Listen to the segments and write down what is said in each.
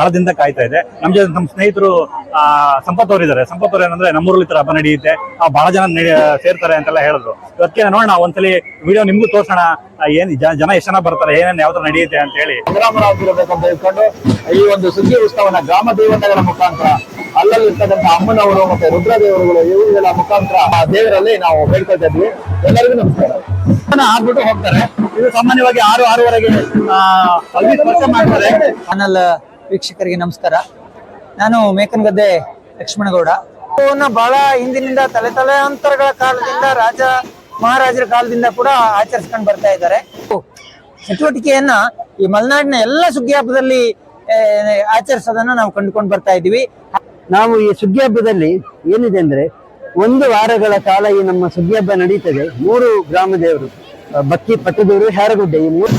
ಬಹಳ ದಿನದ ಕಾಯ್ತಾ ಇದೆ. ನಮ್ ಜೊತೆ ನಮ್ಮ ಸ್ನೇಹಿತರು ಆ ಸಂಪತ್ ಅವರಿದ್ದಾರೆ. ಇದಾರೆ ಸಂಪತ್ ಅವ್ರು ಏನಂದ್ರೆ ನಮ್ಮೂರಲ್ಲಿ ಈ ತರ ಹಬ್ಬ ನಡೆಯುತ್ತೆ. ಆ ಬಹಳ ಜನ ನಡೆ- ಸೇರ್ತಾರೆ ಅಂತೆಲ್ಲ ಹೇಳಿದ್ರು. ಇವತ್ತಿಗೆ ನೋಡೋಣ ಒಂದ್ಸಲಿ ವಿಡಿಯೋ ನಿಮ್ಗೂ ತೋರ್ಸೋಣ. ಆ, ಏನ್ ಜ- ಜನ ಎಷ್ಟು ಜನ ಬರ್ತಾರೆ ಏನೇನ್ ಯಾವ ತರ ನಡೆಯುತ್ತೆ ಅಂತ ಹೇಳಿ. ಸಂಗ್ರಾಮರಾಗಿರಬೇಕಂತ ಇಟ್ಕೊಂಡು ಈ ಒಂದು ಸುದ್ದಿ ಉತ್ಸವನ ಗ್ರಾಮ ದೇವತೆಗಳ ಮುಖಾಂತರ ಅಲ್ಲಲ್ಲಿ ಇರ್ತಕ್ಕಂಥ ಅಮ್ಮನವರು ಮತ್ತೆ ರುದ್ರದೇವರುಗಳು ಇವುಗಳ ಮುಖಾಂತರ ಆ ದೇವರಲ್ಲಿ ನಾವು ಬೇಡ್ಕೊಳ್ತಾ ಇದ್ವಿ ಎಲ್ಲರಿಗೂ ನಮಸ್ಕಾರ. ಜನ ಆಗ್ಬಿಟ್ಟು ಹೋಗ್ತಾರೆ. ಇದು ಸಾಮಾನ್ಯವಾಗಿ ಆರು ಆರೂವರೆಗೆ ಆ, ಅಲ್ಲಿ ಸ್ಪರ್ಶ ಮಾಡ್ತಾರೆ. ಚಾನಲ್ ವೀಕ್ಷಕರಿಗೆ ನಮಸ್ಕಾರ. ನಾನು ಮೇಕನಗದ್ದೆ ಲಕ್ಷ್ಮಣಗೌಡ. ಹಬ್ಬವನ್ನ ಬಹಳ ಹಿಂದಿನಿಂದ ತಲೆ ತಲೆ ಅಂತರಗಳ ಕಾಲದಿಂದ ರಾಜ ಮಹಾರಾಜರ ಕಾಲದಿಂದ ಕೂಡ ಆಚರಿಸ್ಕೊಂಡು ಬರ್ತಾ ಇದ್ದಾರೆ. ಚಟುವಟಿಕೆಯನ್ನ ಈ ಮಲೆನಾಡಿನ ಎಲ್ಲ ಸುಗ್ಗಿ ಹಬ್ಬದಲ್ಲಿ ಆಚರಿಸೋದನ್ನ ನಾವು ಕಂಡುಕೊಂಡು ಬರ್ತಾ ಇದ್ದೀವಿ. ನಾವು ಈ ಸುಗ್ಗಿ ಹಬ್ಬದಲ್ಲಿ ಏನಿದೆ ಅಂದ್ರೆ, ಒಂದು ವಾರಗಳ ಕಾಲ ಈ ನಮ್ಮ ಸುಗ್ಗಿ ಹಬ್ಬ ನಡೀತದೆ. ಮೂರು ಗ್ರಾಮ ದೇವರು ಬಕ್ಕಿ ಪಟ್ಟದೂರು ಹ್ಯಾರಗುಡ್ಡೆ ಈ ಮೂರು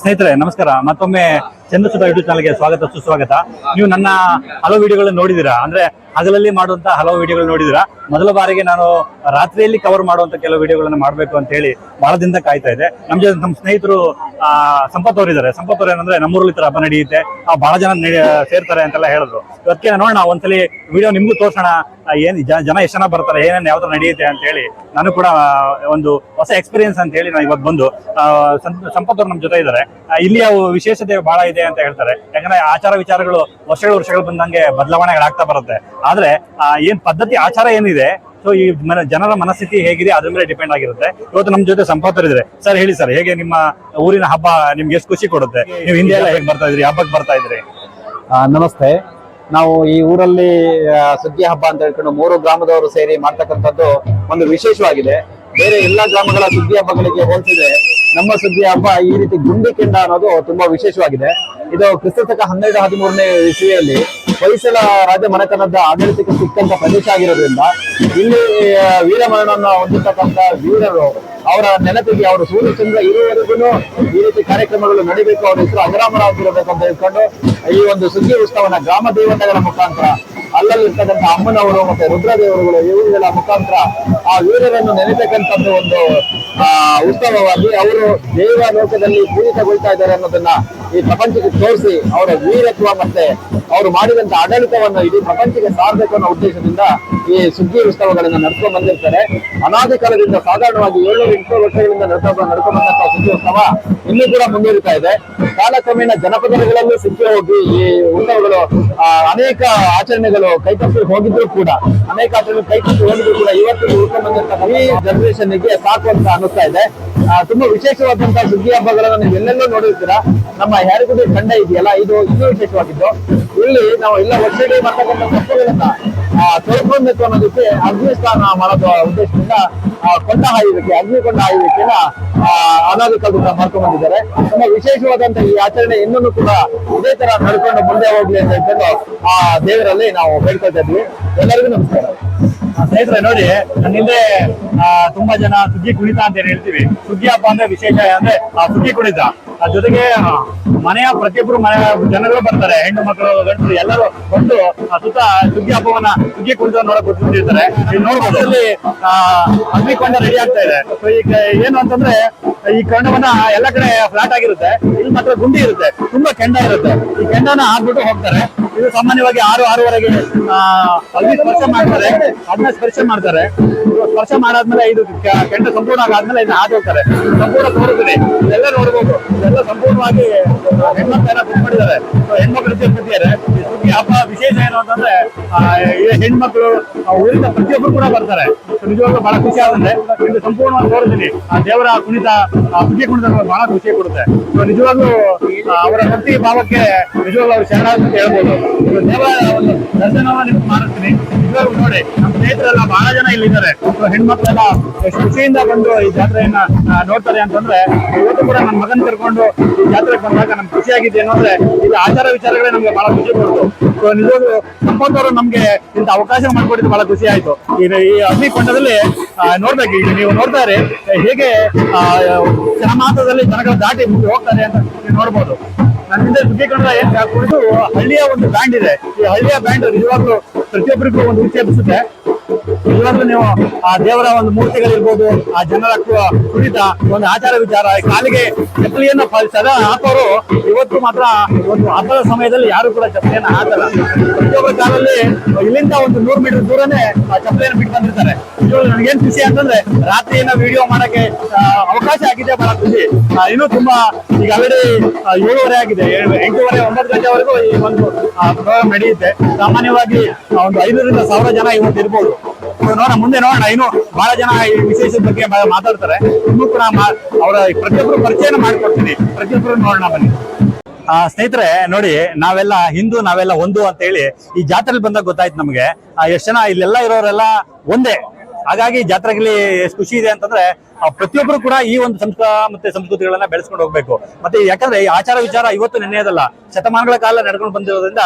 ಸ್ನೇಹಿತರೆ, ನಮಸ್ಕಾರ. ಮತ್ತೊಮ್ಮೆ ಚಂದ್ರಸುತ ಯೂಟ್ಯೂಬ್ ಚಾನಲ್ಗೆ ಸ್ವಾಗತ, ಸುಸ್ವಾಗತ. ನೀವು ನನ್ನ ಹಲವು ವಿಡಿಯೋಗಳನ್ನ ನೋಡಿದಿರಾ ಅಂದ್ರೆ ಹಗಲಲ್ಲಿ ಮಾಡುವಂತ ಹಲವು ವಿಡಿಯೋಗಳು ನೋಡಿದಿರಾ ಮೊದಲ ಬಾರಿಗೆ ನಾನು ರಾತ್ರಿಯಲ್ಲಿ ಕವರ್ ಮಾಡುವಂತ ಕೆಲವು ವಿಡಿಯೋಗಳನ್ನ ಮಾಡಬೇಕು ಅಂತ ಹೇಳಿ ಬಹಳ ದಿನದ ಕಾಯ್ತಾ ಇದೆ ನಮ್ ಜೊತೆ ನಮ್ಮ ಸ್ನೇಹಿತರು ಸಂಪತ್ ಅವರು ಸಂಪತ್ ಅವ್ರು ಏನಂದ್ರೆ ನಮ್ಮೂರಲ್ಲಿ ತರ ಹಬ್ಬ ನಡೆಯುತ್ತೆ. ಆ, ಬಹಳ ಜನ ಸೇರ್ತಾರೆ ಅಂತೆಲ್ಲ ಹೇಳಿದ್ರು. ಇವತ್ತಿಗೆ ನೋಡೋಣ, ಒಂದ್ಸಲಿ ವಿಡಿಯೋ ನಿಮ್ಗೂ ತೋರ್ಸೋಣ. ಏನ್ ಜನ ಎಷ್ಟು ಜನ ಬರ್ತಾರೆ, ಏನೇನು ಯಾವ ನಡೆಯುತ್ತೆ ಅಂತ ಹೇಳಿ. ನಾನು ಕೂಡ ಒಂದು ಹೊಸ ಎಕ್ಸ್ಪೀರಿಯನ್ಸ್ ಅಂತ ಹೇಳಿ ನಾನು ಇವತ್ತು ಬಂದು ಸಂಪತ್ ಅವ್ರು ನಮ್ಮ ಜೊತೆ ಇದ್ದಾರೆ ಇಲ್ಲಿ ಇಲ್ಲಿಯ ವಿಶೇಷತೆ ಬಹಳ ಇದೆ ಅಂತ ಹೇಳ್ತಾರೆ. ಯಾಕಂದ್ರೆ ಆಚಾರ ವಿಚಾರಗಳು ವರ್ಷಗಳು ವರ್ಷಗಳು ಬಂದಂಗೆ ಬದಲಾವಣೆಗಳಾಗ್ತಾ ಬರುತ್ತೆ. ಆದ್ರೆ ಏನ್ ಪದ್ಧತಿ, ಆಚಾರ ಏನಿದೆ ಸೊ ಈ ಜನರ ಮನಸ್ಥಿತಿ ಹೇಗಿದೆ, ಅದ್ರ ಮೇಲೆ ಡಿಪೆಂಡ್ ಆಗಿರುತ್ತೆ. ಇವತ್ತು ನಮ್ಮ ಜೊತೆ ಅವ್ರು ಸರ್ ಹೇಳಿ ಸರ್ ಹೇಗೆ ನಿಮ್ಮ ಊರಿನ ಹಬ್ಬ ನಿಮ್ಗೆ ಎಷ್ಟು ಖುಷಿ ಕೊಡುತ್ತೆ? ನೀವು ಹಿಂದೆ ಎಲ್ಲ ಹೇಗೆ ಬರ್ತಾ ಇದ್ರಿ ಹಬ್ಬಕ್ಕೆ ಬರ್ತಾ ಇದ್ರಿ ನಮಸ್ತೆ. ನಾವು ಈ ಊರಲ್ಲಿ ಸುದ್ದಿ ಹಬ್ಬ ಅಂತ ಹೇಳ್ಕೊಂಡು ಮೂರು ಗ್ರಾಮದವರು ಸೇರಿ ಮಾಡ್ತಕ್ಕಂಥದ್ದು ಒಂದು ವಿಶೇಷವಾಗಿದೆ. ಬೇರೆ ಎಲ್ಲಾ ಗ್ರಾಮಗಳ ಸುದ್ದಿ ಹಬ್ಬಗಳಿಗೆ ಹೋಲಿಸಿದ್ರೆ ನಮ್ಮ ಸುದ್ದಿ ಹಬ್ಬ ಈ ರೀತಿ ಗುಂಡಿ ಕೆಂಡ ಅನ್ನೋದು ತುಂಬಾ ವಿಶೇಷವಾಗಿದೆ. ಇದು ಕ್ರಿಸ್ತಕ ಹನ್ನೆರಡು ಹದಿಮೂರನೇ ಇಸ್ವಿಯಲ್ಲಿ ಹೊಯ್ಸಳ ರಾಜ ಮನೆತನದ ಆಡಳಿತಕ್ಕೆ ಸಿಕ್ಕಂತ ಪ್ರದೇಶ ಆಗಿರೋದ್ರಿಂದ ಇಲ್ಲಿ ವೀರಮರಣವನ್ನು ಹೊಂದಿರ್ತಕ್ಕಂಥ ವೀರರು ಅವರ ನೆನಪಿಗೆ ಅವರು ಸೂರ್ಯಚಂದ್ರ ಇರುವವರೆಗೂ ಈ ರೀತಿ ಕಾರ್ಯಕ್ರಮಗಳು ನಡೀಬೇಕು, ಅವರ ಹೆಸರು ಅಜರಾಮರಾಗಿರಬೇಕು ಅಂತ ಹೇಳ್ಕೊಂಡು ಈ ಒಂದು ಸುಗ್ಗಿ ಉತ್ಸವನ ಗ್ರಾಮ ದೇವತೆಗಳ ಮುಖಾಂತರ ಅಲ್ಲಲ್ಲಿ ಇರ್ತಕ್ಕಂಥ ಅಮ್ಮನವರು ಮತ್ತೆ ರುದ್ರದೇವರುಗಳು ಇವುಗಳ ಮುಖಾಂತರ ಆ ವೀರರನ್ನು ನೆನೆತಕ್ಕಂಥದ್ದು ಒಂದು, ಆ, ಉತ್ಸವವಾಗಿ ಅವರು ದೇವ ಲೋಕದಲ್ಲಿ ಪೂರಿತಗೊಳ್ತಾ ಇದ್ದಾರೆ ಅನ್ನೋದನ್ನ ಈ ಪ್ರಪಂಚಕ್ಕೆ ತೋರಿಸಿ ಅವರ ವೀರತ್ವ ಮತ್ತೆ ಅವರು ಮಾಡಿದಂತ ಆಡಳಿತವನ್ನು ಇಡೀ ಪ್ರಪಂಚಕ್ಕೆ ಸಾರಬೇಕು ಅನ್ನೋ ಉದ್ದೇಶದಿಂದ ಈ ಸುಗ್ಗಿ ಉತ್ಸವಗಳನ್ನ ನಡ್ಕೊಂಡು ಬಂದಿರ್ತಾರೆ. ಅನಾದಿ ಕಾಲದಿಂದ ಸಾಧಾರಣವಾಗಿ ಏಳ್ನೂರ ಎಂಟುನೂರು ವರ್ಷಗಳಿಂದ ನಡ್ಕೊಂಡು ನಡ್ಕೊಂಡಂತಹ ಸುಗ್ಗಿ ಉತ್ಸವ ಇನ್ನೂ ಕೂಡ ಮುಂದುವರಿತಾ ಇದೆ. ಕಾಲಕ್ರಮೇಣ ಜನಪದಗಳಲ್ಲೂ ಸಿಕ್ಕಿ ಹೋಗಿ ಈ ಉತ್ಸವಗಳು ಅನೇಕ ಆಚರಣೆಗಳು ಕೈತಪ್ಪಿ ಹೋಗಿದ್ರು ಕೂಡ ಅನೇಕ ಆಟಗಳು ಕೈತಪ್ಪಿ ಹೋಗಿದ್ರು ಕೂಡ ಇವತ್ತು ಉಳ್ಕೊಂಡ್ ಬಂದಂತ ಈ ಜನರೇಷನ್ಗೆ ಸಾಕು ಅಂತ ಅನಿಸ್ತಾ ಇದೆ. ತುಂಬಾ ವಿಶೇಷವಾದಂತಹ ಸುಗ್ಗಿ ಹಬ್ಬಗಳನ್ನ ನೀವು ಎಲ್ಲೆಲ್ಲೂ ನೋಡಿರ್ತೀರಾ. ನಮ್ಮ ಹ್ಯಾರಿಗುಡಿ ತಂಡ ಇದೆಯಲ್ಲ ಇದು ಇನ್ನೂ ವಿಶೇಷವಾಗಿದ್ದು. ಇಲ್ಲಿ ನಾವು ಎಲ್ಲ ಒಟ್ಟಿಗೆ ಮಾಡ್ತಕ್ಕಂಥ ತಪ್ಪುಗಳನ್ನ ಆ, ತೊಳ್ಕೊಳ್ಬೇಕು ಅನ್ನೋದಕ್ಕೆ ಅಗ್ನಿ ಸ್ನಾನ ಮಾಡೋದು ಉದ್ದೇಶದಿಂದ ಕೊಂಡ ಹಾಯುವಿಕೆ ಅಗ್ನಿ ಕೊಂಡ ಹಾಯುವಿಕೆನ ಅನಾದಿ ಕಾಲದಿಂದ ಮಾಡ್ಕೊಂಡ್ ಬಂದಿದ್ದಾರೆ. ತುಂಬಾ ವಿಶೇಷವಾದಂತಹ ಈ ಆಚರಣೆ ಇನ್ನೂ ಕೂಡ ಇದೇ ತರ ನಡ್ಕೊಂಡು ಮುಂದೆ ಹೋಗ್ಲಿ ಅಂತ ಹೇಳ್ಕೊಂಡು ಆ ದೇವರಲ್ಲಿ ನಾವು ಬೇಡ್ಕೊಳ್ತಾ ಇದ್ವಿ. ಎಲ್ಲರಿಗೂ ನಮಸ್ಕಾರ. ಸ್ನೇಹಿತರೆ ನೋಡಿ ನನ್ನ ಹಿಂದೆ ತುಂಬಾ ಜನ ಸುಗ್ಗಿ ಕುಣಿತ ಅಂತ ಏನ್ ಹೇಳ್ತೀವಿ. ಸುಗ್ಗಿ ಹಬ್ಬ ಅಂದ್ರೆ ವಿಶೇಷ ಅಂದ್ರೆ ಸುಗ್ಗಿ ಕುಣಿತ. ಜೊತೆಗೆ ಮನೆಯ ಪ್ರತಿಯೊಬ್ಬರು ಮನೆ ಜನಗಳು ಬರ್ತಾರೆ ಹೆಣ್ಣು ಮಕ್ಕಳು ಗಂಡರು ಎಲ್ಲರೂ ಬಂದು ಸುತ್ತ ಸುಗ್ಗಿ ಹಬ್ಬವನ್ನ ಸುಗ್ಗಿ ಕುಣಿತ ನೋಡಕ್ ಕೂತ್ಕೊಂಡಿರ್ತಾರೆ. ಇಲ್ಲಿ ನೋಡ್ಬೋದು. ಇಲ್ಲಿ ಆ, ಅಗ್ನಿಕೊಂಡ ರೆಡಿ ಆಗ್ತಾ ಇದೆ. ಈಗ ಏನು ಅಂತಂದ್ರೆ ಈ ಕಣ್ಣವನ್ನ ಎಲ್ಲ ಕಡೆ ಫ್ಲಾಟ್ ಆಗಿರುತ್ತೆ. ಇಲ್ಲಿ ಮಾತ್ರ ಗುಂಡಿ ಇರುತ್ತೆ. ತುಂಬಾ ಕೆಂಡ ಇರುತ್ತೆ. ಈ ಕೆಂಡನ ಹಾಕ್ಬಿಟ್ಟು ಹೋಗ್ತಾರೆ. ಇದು ಸಾಮಾನ್ಯವಾಗಿ ಆರು ಆರೂವರೆಗೆ ಅಲ್ಲಿ ಸ್ಪರ್ಶ ಮಾಡ್ತಾರೆ. ಅದನ್ನ ಸ್ಪರ್ಶ ಮಾಡ್ತಾರೆ. ಸ್ಪರ್ಶ ಮಾಡಾದ್ಮೇಲೆ ಇದು ಕೆಂಡ ಸಂಪೂರ್ಣ ಆದ್ಮೇಲೆ ಇದನ್ನ ಹಾದು ಸಂಪೂರ್ಣ ತೋರಿಸ್ತೀನಿ. ಇದೆಲ್ಲ ನೋಡ್ಬೇಕು. ಇದೆಲ್ಲ ಸಂಪೂರ್ಣವಾಗಿ ಹೆಣ್ಮಕ್ಳೆಲ್ಲ ಬುಕ್ ಮಾಡಿದ್ದಾರೆ. ಹೆಣ್ಮಕ್ಳು ಕೂತಿದ್ದಾರೆ ಸುಗ್ಗಿ ಹಬ್ಬ ವಿಶೇಷ ಏನು ಅಂತಂದ್ರೆ ಹೆಣ್ಮಕ್ಳು ಊರಿಂದ ಪ್ರತಿಯೊಬ್ಬರು ಕೂಡ ಬರ್ತಾರೆ. ನಿಜವಾಗ್ಲೂ ಬಹಳ ಖುಷಿ ಆಗುತ್ತೆ. ಇದು ಸಂಪೂರ್ಣವಾಗಿ ತೋರಿಸ್ತೀನಿ. ಆ, ದೇವರ ಕುಣಿತ ಸುಗ್ಗಿ ಕುಣಿತ ಬಹಳ ಖುಷಿ ಕೊಡುತ್ತೆ. ನಿಜವಾಗ್ಲು ಅವರ ಭಕ್ತಿ ಭಾವಕ್ಕೆ ನಿಜವಾಗ್ಲೂ ಅವ್ರು ಶರಣ ಅಂತ ಹೇಳ್ಬೋದು. ದೇವರ ಒಂದು ದರ್ಶನವನ್ನ ನಿಮ್ಗೆ ಮಾಡಿಸ್ತೀನಿ. ನಿಜವಾಗ್ಲೂ ನೋಡಿ, ನಮ್ಮ ಸ್ನೇಹಿತರೆಲ್ಲ ಬಹಳ ಜನ ಇಲ್ಲಿದ್ದಾರೆ. ಹೆಣ್ಮಕ್ಳೆಲ್ಲ ಎಷ್ಟು ಖುಷಿಯಿಂದ ಬಂದು ಈ ಜಾತ್ರೆಯನ್ನ ನೋಡ್ತಾರೆ ಅಂತಂದ್ರೆ, ಇವತ್ತು ಕೂಡ ನನ್ನ ಮಗನ್ ಕರ್ಕೊಂಡು ಈ ಜಾತ್ರೆಗೆ ಬಂದಾಗ ನಮ್ಗೆ ಖುಷಿಯಾಗಿದೆ ಅನ್ನೋದ್ರೆ ಇದು ಆಚಾರ ವಿಚಾರಗಳೇ ನಮ್ಗೆ ಬಹಳ ಖುಷಿ ಕೊಡ್ತು. ಸೊ ನಿಜವಾಗ್ಲೂ ಸಂಪತ್ ಅವರು ನಮ್ಗೆ ಇಂತ ಅವಕಾಶ ಮಾಡ್ಕೊಟ್ಟಿದ್ದು ಬಹಳ ಖುಷಿ ಆಯ್ತು. ಈ ಅಗ್ನಿಕೊಂಡದಲ್ಲಿ ನೋಡ್ಬೇಕು. ಈಗ ನೀವು ನೋಡ್ತಾರೆ ಹೇಗೆ ಜನಮಾತದಲ್ಲಿ ಜನಗಳು ದಾಟಿ ಹೋಗ್ತಾರೆ ಅಂತ ನೀವು ನೋಡ್ಬೋದು. ನನ್ನಿಂದ ಸುದ್ದಿ ಕನ್ನಡ ಏನ್ ಕುರಿತು ಹಳ್ಳಿಯ ಒಂದು ಬ್ಯಾಂಡ್ ಇದೆ. ಈ ಹಳ್ಳಿಯ ಬ್ಯಾಂಡ್ ನಿಜವಾಗ್ಲೂ ಪ್ರತಿಯೊಬ್ಬರಿಗೂ ಒಂದು ರುಚಿ ಎಬ್ಬಿಸುತ್ತೆ ನೀವು ಆ ದೇವರ ಒಂದು ಮೂರ್ತಿಗಳಿರ್ಬೋದು, ಆ ಜನರ ಕುರಿತ ಒಂದು ಆಚಾರ ವಿಚಾರ ಕಾಲಿಗೆ ಚಪ್ಪಲಿಯನ್ನು ಸದಾ ಹಾಕೋರು ಇವತ್ತು ಮಾತ್ರ ಒಂದು ಹಬ್ಬದ ಸಮಯದಲ್ಲಿ ಯಾರು ಕೂಡ ಚಪ್ಪಲಿಯನ್ನು ಹಾಕಲ್ಲ. ಪ್ರತಿಯೊಬ್ಬರ ಕಾಲಲ್ಲಿ ಇಲ್ಲಿಂದ ಒಂದು ನೂರು ಮೀಟರ್ ದೂರನೇ ಆ ಚಪ್ಪಲಿಯನ್ನು ಬಿಟ್ಟು ಬಂದಿರ್ತಾರೆ. ಇವರು ನನಗೇನ್ ಖುಷಿ ಅಂತಂದ್ರೆ ರಾತ್ರಿಯನ್ನ ವಿಡಿಯೋ ಮಾಡಕ್ಕೆ ಅವಕಾಶ ಆಗಿದೆ ಬಹಳ ಖುಷಿ. ಇನ್ನೂ ತುಂಬಾ ಈಗ ಆಲ್ರೆಡಿ ಏಳುವರೆ ಆಗಿದೆ. ಎಂಟೂವರೆ, ಒಂಬತ್ತು ಗಂಟೆವರೆಗೂ ಈ ಒಂದು ಪ್ರೋಗ್ರಾಮ್ ನಡೆಯುತ್ತೆ. ಸಾಮಾನ್ಯವಾಗಿ ಒಂದು ಐನೂರಿಂದ ಸಾವಿರ ಜನ ಇವತ್ತು ಇರ್ಬೋದು. ನೋಡೋಣ ಮುಂದೆ ನೋಡೋಣ. ಇನ್ನು ಬಹಳ ಜನ ಈ ವಿಶೇಷದ ಬಗ್ಗೆ ಮಾತಾಡ್ತಾರೆ. ಇನ್ನೂ ಕೂಡ ಅವರ ಪ್ರತಿಯೊಬ್ಬರು ಪರಿಚಯನ ಮಾಡಿಕೊಡ್ತೀನಿ. ಪ್ರತಿಯೊಬ್ಬರು ನೋಡೋಣ ಬನ್ನಿ. ಆ, ಸ್ನೇಹಿತರೆ ನೋಡಿ ನಾವೆಲ್ಲ ಹಿಂದೂ ನಾವೆಲ್ಲ ಒಂದು ಅಂತ ಹೇಳಿ ಈ ಜಾತ್ರೆಲಿ ಬಂದಾಗ ಗೊತ್ತಾಯ್ತು ನಮಗೆ. ಎಷ್ಟು ಜನ ಇಲ್ಲೆಲ್ಲ ಇರೋರೆಲ್ಲ ಒಂದೇ. ಹಾಗಾಗಿ ಜಾತ್ರೆಗಳಲ್ಲಿ ಎಷ್ಟು ಖುಷಿ ಇದೆ ಅಂತಂದ್ರೆ ಪ್ರತಿಯೊಬ್ಬರು ಕೂಡ ಈ ಒಂದು ಸಂಸ್ಕೃತ ಮತ್ತೆ ಸಂಸ್ಕೃತಿಗಳನ್ನ ಬೆಳೆಸ್ಕೊಂಡು ಹೋಗ್ಬೇಕು. ಮತ್ತೆ ಯಾಕಂದ್ರೆ ಈ ಆಚಾರ ವಿಚಾರ ಇವತ್ತು ನೆನ್ನೆಯದಲ್ಲ ಶತಮಾನಗಳ ಕಾಲ ನಡ್ಕೊಂಡು ಬಂದಿರೋದ್ರಿಂದ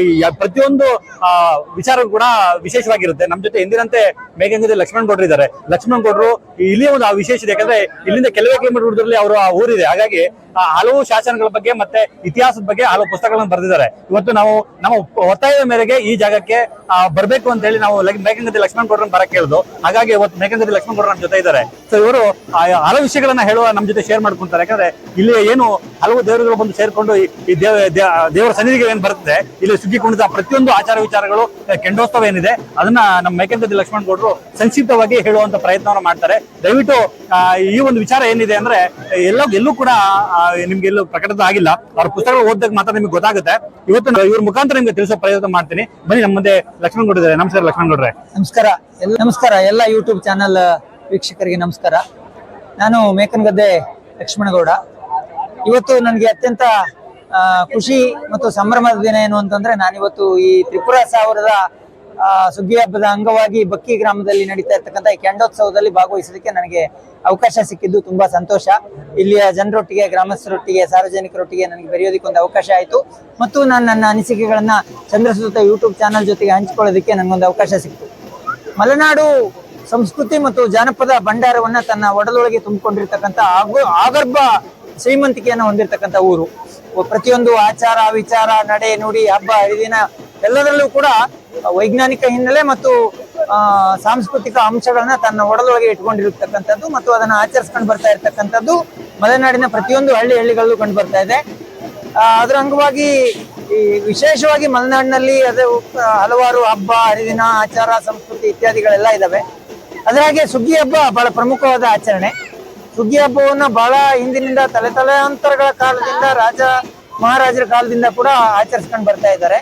ಈ ಪ್ರತಿಯೊಂದು ಆ, ವಿಚಾರ ಕೂಡ ವಿಶೇಷವಾಗಿರುತ್ತೆ. ನಮ್ ಜೊತೆ ಎಂದಿನಂತೆ ಮೇಘಂಗದಲ್ಲಿ ಲಕ್ಷ್ಮಣ್ ಗೌಡ್ರು ಇದ್ದಾರೆ. ಲಕ್ಷ್ಮಣ್ ಗೌಡ್ರು ಇಲ್ಲಿ ಒಂದು ವಿಶೇಷ ಇದೆ. ಯಾಕಂದ್ರೆ ಇಲ್ಲಿಂದ ಕೆಲವೇ ಕಿಲೋಮೀಟರ್ ದೂರದಲ್ಲಿ ಅವರು ಆ ಊರಿದೆ. ಹಾಗಾಗಿ ಆ ಹಲವು ಶಾಸನಗಳ ಬಗ್ಗೆ ಮತ್ತೆ ಇತಿಹಾಸದ ಬಗ್ಗೆ ಹಲವು ಪುಸ್ತಕಗಳನ್ನು ಬರೆದಿದ್ದಾರೆ. ಇವತ್ತು ನಾವು ನಮ್ಮ ಒತ್ತಾಯದ ಮೇರೆಗೆ ಈ ಜಾಗಕ್ಕೆ ಬರಬೇಕು ಅಂತ ಹೇಳಿ ನಾವು ಲಗ್- ಮೇಘಂಗದಿ ಲಕ್ಷ್ಮಣ್ ಗೌಡ್ರನ್ನ ಬರಕ್ಕೆ ಹೇಳಿದ್ರು ಹಾಗಾಗಿ ಇವತ್ತು ಮೇಘಂಗದಿ ಲಕ್ಷ್ಮಣ್ ಗೌಡ್ರ ನಮ್ಮ ಜೊತೆ ಇದ್ದಾರೆ. ಸೊ ಇವರು ಹಲವು ವಿಷಯಗಳನ್ನ ಹೇಳುವ ನಮ್ಮ ಜೊತೆ ಶೇರ್ ಮಾಡ್ಕೊಂತಾರೆ. ಯಾಕಂದ್ರೆ ಇಲ್ಲಿ ಏನು ಹಲವು ದೇವರುಗಳು ಬಂದು ಸೇರ್ಕೊಂಡು ಈ- ದೇವ ದೇವರ ಸನ್ನಿಧಿಗೆ ಏನ್ ಬರುತ್ತೆ ಇಲ್ಲಿ ಸುಗ್ಗಿ ಕುಣಿತ ಪ್ರತಿಯೊಂದು ಆಚಾರ ವಿಚಾರಗಳು ಕೆಂಡೋತ್ಸವ ಏನಿದೆ, ಅದನ್ನ ನಮ್ಮ ಮೇಘಂಗದಿ ಲಕ್ಷ್ಮಣ್ ಗೌಡರು ಸಂಕ್ಷಿಪ್ತವಾಗಿ ಹೇಳುವಂತ ಪ್ರಯತ್ನವನ್ನ ಮಾಡ್ತಾರೆ. ದಯವಿಟ್ಟು ಈ ಒಂದು ವಿಚಾರ ಏನಿದೆ ಅಂದ್ರೆ ಎಲ್ಲ ಎಲ್ಲೂ ಕೂಡ ನಿಮ್ಗೆ ಎಲ್ಲೂ ಪ್ರಕಟಿತ ಆಗಿಲ್ಲ. ಅವ್ರ ಪುಸ್ತಕಗಳು ಓದಿದಾಗ ಮಾತ್ರ ನಿಮ್ಗೆ ಗೊತ್ತಾಗುತ್ತೆ. ಇವತ್ತು ಇವ್ರ ಮುಖಾಂತರ ನಿಮ್ಗೆ ತಿಳಿಸೋ ಪ್ರಯತ್ನ ಮಾಡ್ತೀನಿ. ಬನ್ನಿ ನಮ್ಮ ಮುಂದೆ ಲಕ್ಷ್ಮಣ್ ಗೌಡ್ರು ನಮಸ್ಕಾರ ಲಕ್ಷ್ಮಣ್ ಗೌಡ್ರೆ ನಮಸ್ಕಾರ ನಮಸ್ಕಾರ. ಎಲ್ಲ ಯೂಟ್ಯೂಬ್ ಚಾನಲ್ ವೀಕ್ಷಕರಿಗೆ ನಮಸ್ಕಾರ. ನಾನು ಮೇಕನಗದ್ದೆ ಲಕ್ಷ್ಮಣಗೌಡ. ಇವತ್ತು ನನಗೆ ಅತ್ಯಂತ ಖುಷಿ ಮತ್ತು ಸಂಭ್ರಮದ ದಿನ ಏನು ಅಂತಂದ್ರೆ ನಾನಿವತ್ತು ಈ ತ್ರಿಪುರ ಸಾವಿರದ ಸುಗ್ಗಿ ಹಬ್ಬದ ಅಂಗವಾಗಿ ಬಕ್ಕಿ ಗ್ರಾಮದಲ್ಲಿ ನಡೀತಾ ಇರ್ತಕ್ಕಂಥ ಈ ಕೆಂಡೋತ್ಸವದಲ್ಲಿ ಭಾಗವಹಿಸೋದಕ್ಕೆ ನನಗೆ ಅವಕಾಶ ಸಿಕ್ಕಿದ್ದು ತುಂಬಾ ಸಂತೋಷ. ಇಲ್ಲಿಯ ಜನರೊಟ್ಟಿಗೆ, ಗ್ರಾಮಸ್ಥರೊಟ್ಟಿಗೆ, ಸಾರ್ವಜನಿಕರೊಟ್ಟಿಗೆ ನನಗೆ ಬೆರೆಯೋದಕ್ಕೆ ಒಂದು ಅವಕಾಶ ಆಯಿತು. ಮತ್ತು ನಾನು ನನ್ನ ಅನಿಸಿಕೆಗಳನ್ನ ಚಂದ್ರಸೂತ ಯೂಟ್ಯೂಬ್ ಚಾನಲ್ ಜೊತೆಗೆ ಹಂಚಿಕೊಳ್ಳೋದಕ್ಕೆ ನನಗೊಂದು ಅವಕಾಶ ಸಿಕ್ತು ಮಲೆನಾಡು ಸಂಸ್ಕೃತಿ ಮತ್ತು ಜಾನಪದ ಭಂಡಾರವನ್ನ ತನ್ನ ಒಡಲೊಳಗೆ ತುಂಬಿಕೊಂಡಿರ್ತಕ್ಕಂಥ ಆಗು- ಆಗರ್ಭ ಶ್ರೀಮಂತಿಕೆಯನ್ನು ಹೊಂದಿರತಕ್ಕಂಥ ಊರು. ಪ್ರತಿಯೊಂದು ಆಚಾರ, ವಿಚಾರ, ನಡೆ, ನುಡಿ, ಹಬ್ಬ, ಹರಿದಿನ ಎಲ್ಲದರಲ್ಲೂ ಕೂಡ ವೈಜ್ಞಾನಿಕ ಹಿನ್ನೆಲೆ ಮತ್ತು ಸಾಂಸ್ಕೃತಿಕ ಅಂಶಗಳನ್ನ ತನ್ನ ಒಡಲೊಳಗೆ ಇಟ್ಕೊಂಡಿರ್ತಕ್ಕಂಥದ್ದು ಮತ್ತು ಅದನ್ನ ಆಚರಿಸ್ಕೊಂಡು ಬರ್ತಾ ಇರ್ತಕ್ಕಂಥದ್ದು ಮಲೆನಾಡಿನ ಪ್ರತಿಯೊಂದು ಹಳ್ಳಿ ಹಳ್ಳಿಗಳಲ್ಲೂ ಕಂಡು ಬರ್ತಾ ಇದೆ. ಅದರ ಅಂಗವಾಗಿ ಈ ವಿಶೇಷವಾಗಿ ಮಲೆನಾಡಿನಲ್ಲಿ ಅದು ಹಲವಾರು ಹಬ್ಬ, ಹರಿದಿನ, ಆಚಾರ, ಸಂಸ್ಕೃತಿ ಇತ್ಯಾದಿಗಳೆಲ್ಲ ಇದಾವೆ. ಅದರ ಹಾಗೆ ಸುಗ್ಗಿ ಹಬ್ಬ ಬಹಳ ಪ್ರಮುಖವಾದ ಆಚರಣೆ. ಸುಗ್ಗಿ ಹಬ್ಬವನ್ನ ಬಹಳ ಹಿಂದಿನಿಂದ ತಲೆ ತಲೆಯಾಂತರಗಳ ಕಾಲದಿಂದ ರಾಜ ಮಹಾರಾಜರ ಕಾಲದಿಂದ ಕೂಡ ಆಚರಿಸ್ಕೊಂಡು ಬರ್ತಾ ಇದ್ದಾರೆ.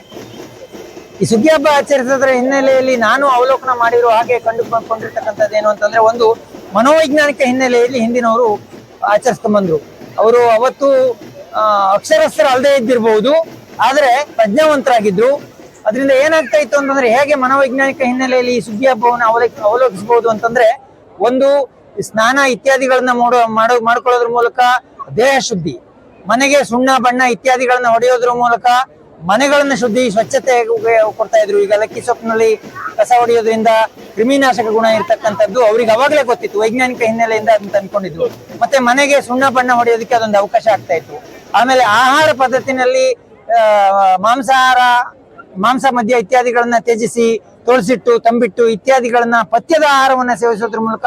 ಈ ಸುಗ್ಗಿ ಹಬ್ಬ ಆಚರಿಸೋದ್ರ ಹಿನ್ನೆಲೆಯಲ್ಲಿ ನಾನು ಅವಲೋಕನ ಮಾಡಿರೋ ಹಾಗೆ ಕಂಡುಕೊಂಡಿರ್ತಕ್ಕಂಥದ್ದು ಏನು ಅಂತಂದ್ರೆ ಒಂದು ಮನೋವೈಜ್ಞಾನಿಕ ಹಿನ್ನೆಲೆಯಲ್ಲಿ ಹಿಂದಿನವರು ಆಚರಿಸ್ಕೊಂಡ್ ಬಂದ್ರು. ಅವರು ಅವತ್ತು ಅಕ್ಷರಸ್ಥರ ಅಲ್ಲದೆ ಇದ್ದಿರಬಹುದು ಆದ್ರೆ ಪ್ರಜ್ಞಾವಂತರಾಗಿದ್ರು. ಅದರಿಂದ ಏನಾಗ್ತಾ ಇತ್ತು ಅಂತಂದ್ರೆ ಹೇಗೆ ಮನೋವೈಜ್ಞಾನಿಕ ಹಿನ್ನೆಲೆಯಲ್ಲಿ ಈ ಸುಗ್ಗಿ ಹಬ್ಬವನ್ನು ಅವಲೋಕ ಅವಲೋಕಿಸಬಹುದು ಅಂತಂದ್ರೆ ಒಂದು ಸ್ನಾನ ಇತ್ಯಾದಿಗಳನ್ನ ಮಾಡೋ ಮಾಡೋ, ಮಾಡ್ಕೊಳ್ಳೋದ್ರ ಮೂಲಕ ದೇಹ ಶುದ್ಧಿ, ಮನೆಗೆ ಸುಣ್ಣ, ಬಣ್ಣ ಇತ್ಯಾದಿಗಳನ್ನ ಹೊಡೆಯೋದ್ರ ಮೂಲಕ ಮನೆಗಳನ್ನ ಶುದ್ಧಿ, ಸ್ವಚ್ಛತೆ ಕೊಡ್ತಾ ಇದ್ರು. ಈಗ ಲಕ್ಕಿ ಸೊಪ್ಪಿನಲ್ಲಿ ಕಸ ಹೊಡೆಯೋದ್ರಿಂದ ಕ್ರಿಮಿನಾಶಕ ಗುಣ ಇರ್ತಕ್ಕಂಥದ್ದು ಅವ್ರಿಗೆ ಅವಾಗಲೇ ಗೊತ್ತಿತ್ತು. ವೈಜ್ಞಾನಿಕ ಹಿನ್ನೆಲೆಯಿಂದ ಅಂತ ತಂದ್ಕೊಂಡಿದ್ರು. ಮತ್ತೆ ಮನೆಗೆ ಸುಣ್ಣ, ಬಣ್ಣ ಹೊಡೆಯೋದಕ್ಕೆ ಅದೊಂದು ಅವಕಾಶ ಆಗ್ತಾ ಇತ್ತು. ಆಮೇಲೆ ಆಹಾರ ಪದ್ಧತಿನಲ್ಲಿ ಮಾಂಸಾಹಾರ ಮಾಂಸ, ಮದ್ಯ ಇತ್ಯಾದಿಗಳನ್ನ ತ್ಯಜಿಸಿ ತೊಳಸಿಟ್ಟು ತಂಬಿಟ್ಟು ಇತ್ಯಾದಿಗಳನ್ನ ಪಥ್ಯದ ಆಹಾರವನ್ನ ಸೇವಿಸೋದ್ರ ಮೂಲಕ